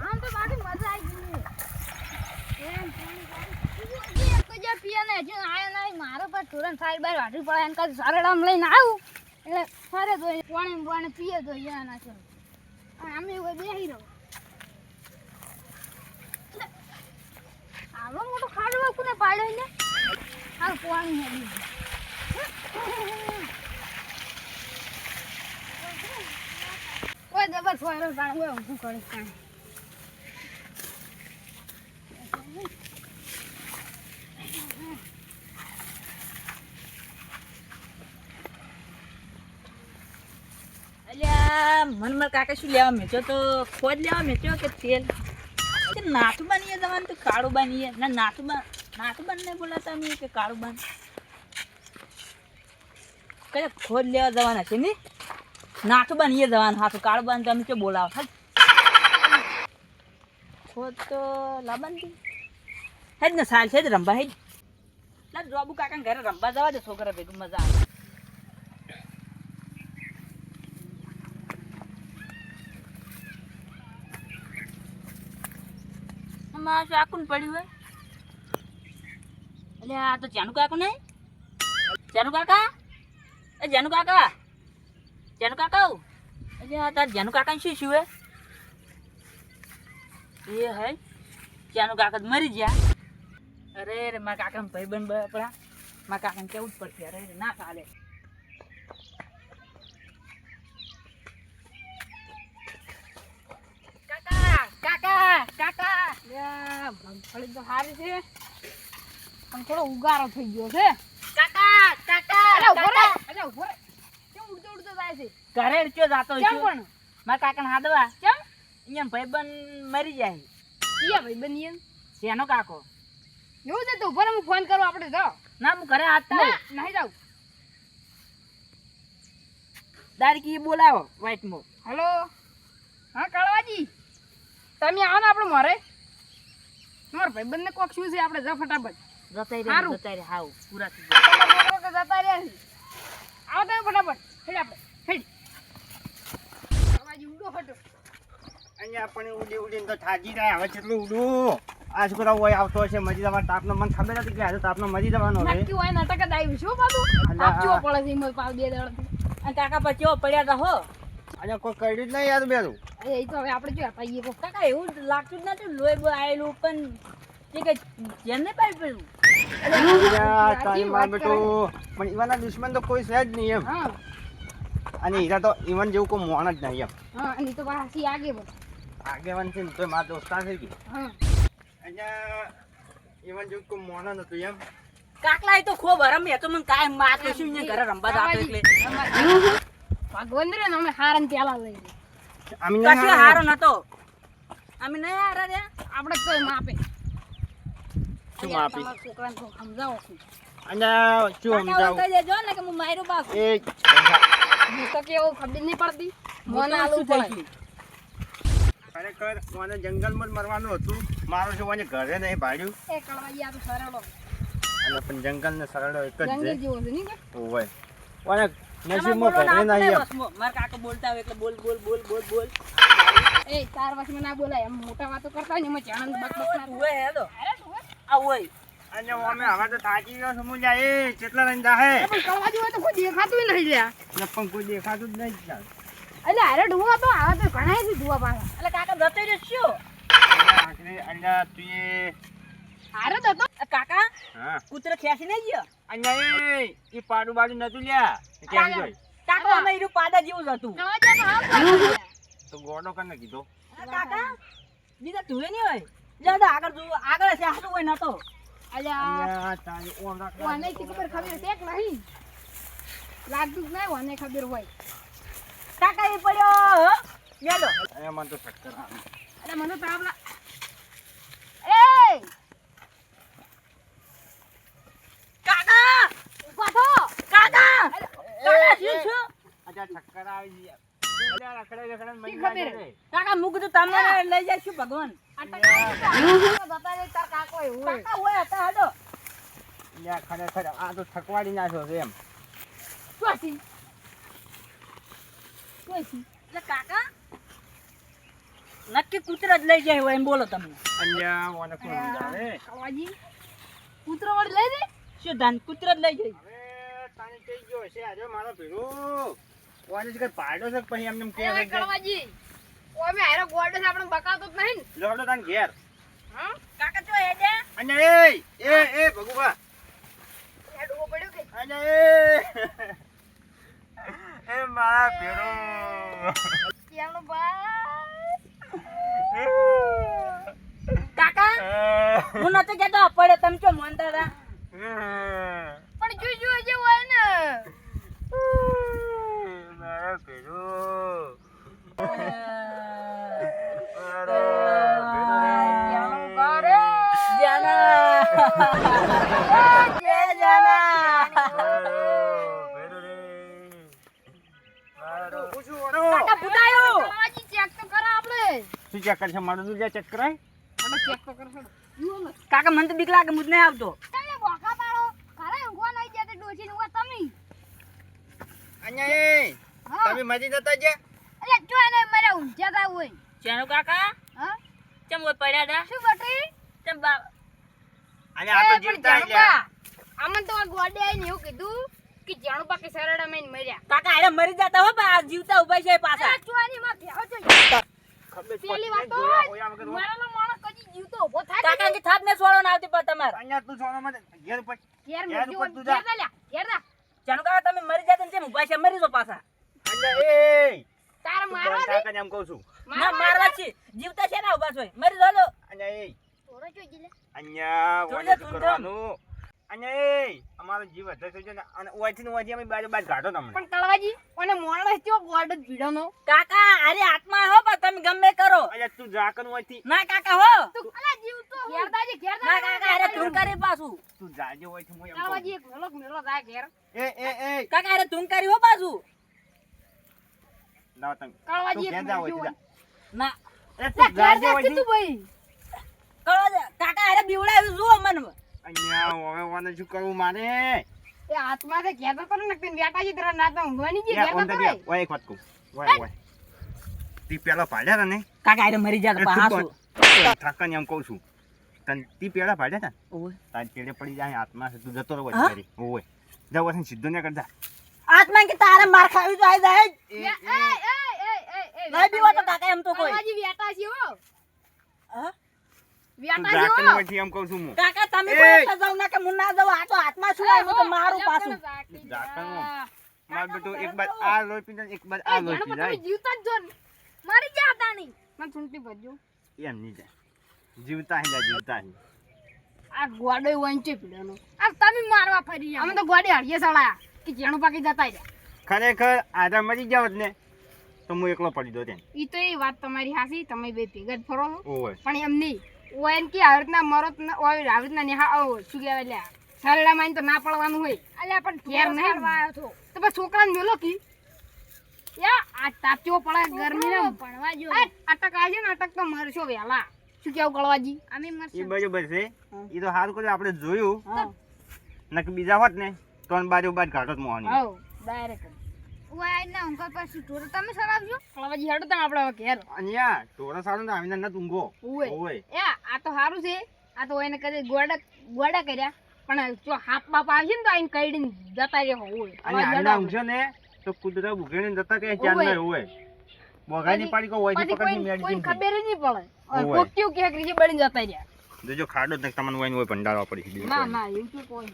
આમ તો બાકી મજા આવી ગઈ. એમ પાણી એક તો જે પીએ ને, હજુ આયો નહીં. મારો પર તુરંત સાઈડ બાર વાટી પડે, એને કાંઈ સરળામ લઈને આવું. એટલે ફરે તો પાણી પાણી પીએ તો યા ના ચલો. અમે એવું દબર સોયરો પાણી ઓય ઊંધું કરીશ પાણી અલ્યા, મન માર કાકા શું લેવા મેચો તો? ખોજ લેવા મેચો કે તેલ? કે નાથું બનીએ જવાનું તો કાળું બનીએ. ના નાથું બન નાથું ને બોલાતા અમે કે કાળું બન? કયા ખોજ લેવા જવાના છે ને? નાથું બનીએ જવાનું હાથું. કાળું બન તો અમે કે બોલાવો? હા તો લાવવાની હેજ ને સાલ છે જ રમવા હેજ લા જોબુ કાકા ઘરે રમવા જવા દે, છોકરા ભેગું મજા આવે. આમાં શાકુન પડ્યું હોય. એટલે આ તો જાનુ કાકુ નહીં? જાનુ કાકા? એ જાનુ કાકા? જાનુ કાકા એટલે તાર જાનુ કાકા શું શું એ હે જાનુ કાકા મરી ગયા અરે રે મારા કાકા ભાઈ બન પડા મારા કાકાને કેવું જ પડશે અરે ના ચાલે કાકા કાકા મગફળી તો સારી છે પણ થોડો ઉગારો થઈ ગયો છે કાકા કાકા અરે ઊભો રે અરે ઊભો રે છે. ઘરે ચો જાતો છે? પણ? મારા કાકાને હાદવા કેમ? અહીંયા ભાઈબંધ મરી જાય ઈયા ભાઈ બની શેનો કાકો? એવું છે તો ઉપર હું ફોન કરું આપણે જાઓ ના હું ઘરે આતા ના નહીં જાઉં. દારકી બોલાવો વાઈટમો. હલો? હા કાળવાજી? તમે આવો ને આપણે મારે. મારા ભાઈબંધને કોક શું છે આપણે જા ફટાફટ. જતા રે જતા જતાઈ રે હાવ પૂરા થઈ ગયા. જતા રહ્યા આવો તમે ફટાફટ. હેડ આપણે. હેડ કાળવાજી ઉડો હટો અહીંયા પણ ઉડી ઉડીને તો થાકી જાય હવે કેટલું ઉડું આ છોકરા હોય આવતો હશે મજી જવા તાપનો મને ખબર હતી કે આજે તાપનો મજી જવાનો હવે નક્કી હોય નાટક જ આવ્યું શું પાછું આપજો પડે છે એમાં પાવ બે દાડાથી. અને કાકા પછી પડ્યા તા હો. કોઈ કર્યું જ નહીં યાર બેરું. એ તો હવે આપણે જો અપાઈએ કોક કાકા એવું લાગતું જ નતું લોહી આયેલું પણ તે કે જેમ પાઈ પેલું. તારી વાતમાં પણ ઈવાના દુશ્મન તો કોઈ છે જ નહીં એમ. હા. અને હીરા તો ઈવન જેવું કોઈ મોણ જ નહીં એમ. હા અને તો પાછી આગે આગેવાન છે ને તોય મારા દોસ્તા થઈ ગઈ હા. અહીંયા ઈવન જેવું કોઈ મોણ નતું એમ. કાકલા તો ખૂબ હરમ એ તો મને કાંઈ માર તો ને ઘરે રંબા જાતો એટલે. ભગવાન રે અમે હારન પ્યાલા લઈ અમે કશું હારો નતો. અમે નહીં હારા રે આપણે તો માપે. શું માપી? છોકરાને સમજાવો છું. અને શું સમજાવું. કહી દેજો ને કે હું માર્યું બાપ. એ તો કેવું ખબર નહીં પડતી. મને આલુ પડે. ખરેખર મને જંગલમાં મરવાનું હતું. મારું શું ઘરે નહીં ભાડ્યું? એ કળવાઈ તો સરળો. અને પણ જંગલને સરળ એક જ છે. જેવો છે નહીં ઓય અને નસીબમાં ઘરે નહીં નહીં એમ બસમાં. મારા કાકા બોલતા હોય એટલે બોલ બોલ બોલ બોલ બોલ. એ ચાર વર્ષમાં ના બોલાય. એમ મોટા વાતો કરતા હોય ને એમાં ચાણંદ બક બક ના હેલો. અરે તું આ હોય અને અમે હવે તો થાકી ગયો છું મુંજા એ કેટલા રન જાહે? પણ કળવાજી હોય તો કોઈ દેખાતું નહીં લ્યા. પણ કોઈ દેખાતું જ નહીં જ. એટલે અરે ઢુવા તો આવે તો ઘણા છે ઢુવા પાછા એટલે કાકા જતો રહ્યો શું? અને તું એ હારે તો હતો કાકા હા. કૂતરો ખેંચી નહીં ગયો? અહીંયા એ પાડું બાજુ નતું લ્યા. કેમ જોઈ કાકા અમે એનું પાડા જેવું જ હતું. તો ગોડો કને કીધો? કાકા બીજા ધુએ નહીં હોય? જ્યાં આગળ જુઓ આગળ છે હાથું હોય નતો. અલ્યા. તારી ઓમ રાખ. વાને કી ખબર ખબર છે કે નહીં? લાગતું જ નહીં વાને ખબર હોય. કાકા એ પડ્યો હો. યાદો મને તો ચક્કર આવે. અરે મને તો આપલા એ કાકા! ઊભા થો. કાકા! કાકા શું છું? અચ્છા ચક્કર આવી ગયા. કાકા મૂક તો તમને લઈ ભગવાન. ખરેખર આ તો થકવાડી નાખ્યો છે એમ. કાકા નક્કી કૂતરા જ લઈ જાય હોય એમ બોલો તમને કુતરો ઓને કોણ સમજાવે? કળવાજી કૂતરો વળી લઈ જાય? શું ધાન કૂતરા જ લઈ જાય? તાણી કઈ ગયો આજે મારો ભેરો ઓને જ કઈ પાડો છે પછી એમને એમ કે અરે છે કે કળવાજી ઓમે હારો ગોડો છે આપણે બકાતો જ નહીં લોડો તાન ઘેર. હા? કાકા તો એ દે અને એ એ એ ભગુભા એ ડૂબો પડ્યો કે અને એ એ મારા ભેરો ત્યાંનો ભાઈ કાકા હું નતો કહેતો પડે તમે ચો માનતા હતા પણ જો જો જે હોય ને મારા ભેરો ત્યાંનો ઘરે જાના જય જાના કાકા ચેક તો કરો આપણે. શું ચેક કરશે? મારું દૂધ ચેક કરાય? આપણે ચેક તો કરશો કાકા મને તો બીક લાગે મુજ નહીં આવતો. તમે બોકા પાડો. ઘરે ઊંઘવા નહીં જતી ડોશીને ઊંઘવા તમે? અહીંયા એ તમે મજી જતા છે એટલે જો એને મારે ઊંઘ્યા તા હોય. ચેનો કાકા? હા? ચમ હોય પડ્યા શું બટી? ચમ બા અને આ તો જીવતા જાણુબા, આમને તો આ ગોડે આઈને એવું કીધું. કે જાણો કે સરડા મેં મર્યા. કાકા અરે મરી જતા હો આ જીવતા ઊભા છે પાછા. ચોરી માં ભેહો છો પેલી વાત તો મારાનો માણસ કદી જીવતો ઊભો થાય કાકા કે થાપ ને છોડો ના આવતી પર તમાર. અહીંયા તું છોડો મને ઘેર પર ઘેર ઘેર મેં ઉપર તું જા. ઘેર જા. જાણો કાકા તમે મરી જતા ને ચમ ઊભા છે મરી જો પાછા. અહીંયા એ તાર મારવા દે કાકાને એમ કહું છું. ના મારવા છે. જીવતા છે ને ઊભા છો. મરી જો લો. અહીંયા એ. થોડો જોઈ જી લે. અહીંયા તું કરવાનું. એ અમારો જીવ વધે છે ને અને ઓયથી ને ઓયથી અમે બાજુ બાજુ કાઢો તમને. પણ તળવાજી અને મોણ કેવો ગોડ ભીડોનો? કાકા અરે આત્મા હો પણ તમે ગમે કરો. અરે તું જાકન ઓયથી. ના કાકા હો. તું અલા જીવ તો ઘેરદાજી ઘેરદા ના કાકા અરે તું કરે પાછું. તું જાજે ઓયથી હું એમ તળવાજી એક મેલો મેલો જાય ઘેર. એ એ એ. કાકા અરે તું કરી હો પાછું. ના તમે તળવાજી એક મેલો ના. એ તું જાજે ઓયથી. કીધું ભાઈ. કાકા અરે બીવડાવ્યું જો મને અહીંયા હવે ઓને શું કરવું મારે એ હાથમાં છે ઘેર તો ને તે બેટાજી તરફ ના તો ઊંઘવાની છે યા, તો તો કરાય. જા. ઓય એક વાત કહું ઓય ઓય તી પેલા પાડ્યા ને કાકા મરી તું થાકાને એમ કહું છું તને તી પેલા પાડ્યા ને? ઓય. તાર પડી જાય આત્મા છે તું જતો રહો? વચ્ચે ઓય વસન સીધો ને કરતા આત્મા કે તારે માર ખાવી તો જાય જ. એ એ, એ, એ, એ, એ, નહીં તો કાકા એમ તો કોઈ આજી વેટા છે હો હા? એમ કહું છું હું. કાકા તમે પણ ના કે હું ના જાઉં આ તો હાથમાં શું આવ્યું? તો મારું પાછું. માર બેટો એક બાર આ લોહી પી એક બાર આ લોહી પી તમે જાય જીવતા જ જો મારી જા હતા નહીં મને સુનતી ભજ્યો એમ નહીં જાય. જીવતા હે જીવતા હે. આ ગોડે વંચે પીડાનો આ તમે મારવા ફરી અમે તો ગોડે હળીએ સળાયા કે જેણું પાકી જતા રહ્યા. ખરેખર આધા મરી જાવ ને તો હું એકલો પડી દો ત્યાં ઈ તો એ વાત તમારી હાસી તમે બે ભેગા જ ફરો પણ એમ નહીં. ઓય એમ કે આવી રીતના મરો આવી રીતના નેહા આવો શું કહેવાય લ્યા? સરડામાં તો ના પડવાનું હોય. અલ્યા પણ ઘેર નહીં. તો બસ છોકરાને મેલો કી? યા આ તાપ્યો પડે ગરમી ભણવા જો અટક આવશે ને અટક તો મરશો વેલા શું કેવું કળવાજી? અમે એ બાજુ છે એ તો સારું કર્યું આપણે જોયું. નક બીજા હોત ને તો બાજુ બાજ ઘાટો જ મોહની ડાયરેક્ટ. ઓય ના ઊંઘા પાછું તમે સરાવજો. કળવાજી હેડો તમે આપણે ઘેર અહીંયા ટોરા સારું ને આવીને ન ઊંઘો. ઓય ઓય એ આ તો સારું છે. આ તો એને કદી ગોડા ગોડા કર્યા. પણ જો હાથ બાપ આવશે ને તો આઈને કઈડીને જતા રહે હોય અને આંડા ઊંઘશો ને તો કુદરા ઉઘેડીને જતા કે ચાંદ ઓય. હોય બોગાની પાડી કોઈ પછી પકડની મેડી ખબર નહીં પડે. ઓય. કે રીજે બળીને જતા રહ્યા. જોજો ખાડો જ તમને હોય ને હોય ભંડારવા પડી ના ના એવું તો કોઈ.